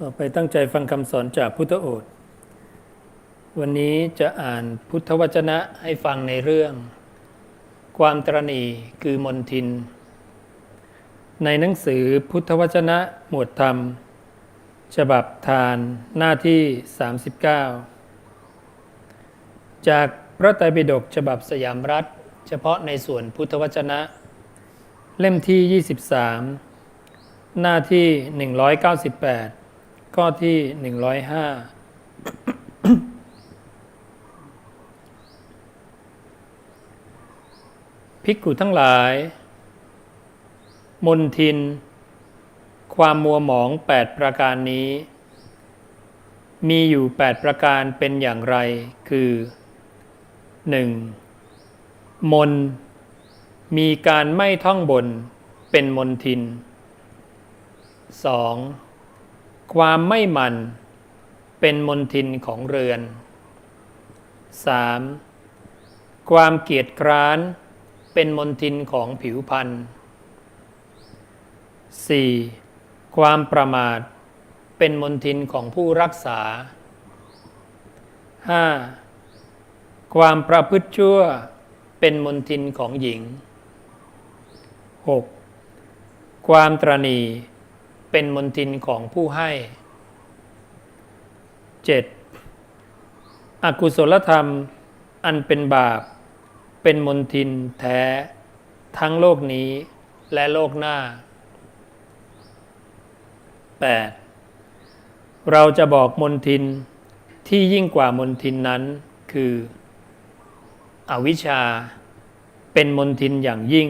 ต่อไปตั้งใจฟังคำสอนจากพุทธโอษฐ์ วันนี้จะอ่านพุทธวจนะให้ฟังในเรื่อง ความตรณีคือมนทิน ในหนังสือพุทธวจนะหมวดธรรม ฉบับทานหน้าที่ 39 จากพระไตรปิฎกฉบับสยามรัฐ เฉพาะในส่วนพุทธวจนะ เล่มที่ 23 หน้าที่ 198 ข้อที่105ภิกขุทั้งหลาย มนทิน ความมัวหมอง8ปดประการนี้ มีอยู่8ปดประการเป็นอย่างไร คือ 1. มน มีการไม่ท่องบนเป็นมนทิน 2. ความไม่หมันเป็นมนทินของเรือน 3. ความเกียจคร้านเป็นมนทินของผิวพรรณ 4. ความประมาทเป็นมนทินของผู้รักษา 5. ความประพฤติชั่วเป็นมนทินของหญิง 6. ความตรณี เป็นมนทินของผู้ให้ 7. อกุศลธรรมอันเป็นบาป เป็นมนทินแท้ ทั้งโลกนี้และโลกหน้า 8. เราจะบอกมนทินที่ยิ่งกว่ามนทินนั้นคือ อวิชชา เป็นมนทินอย่างยิ่ง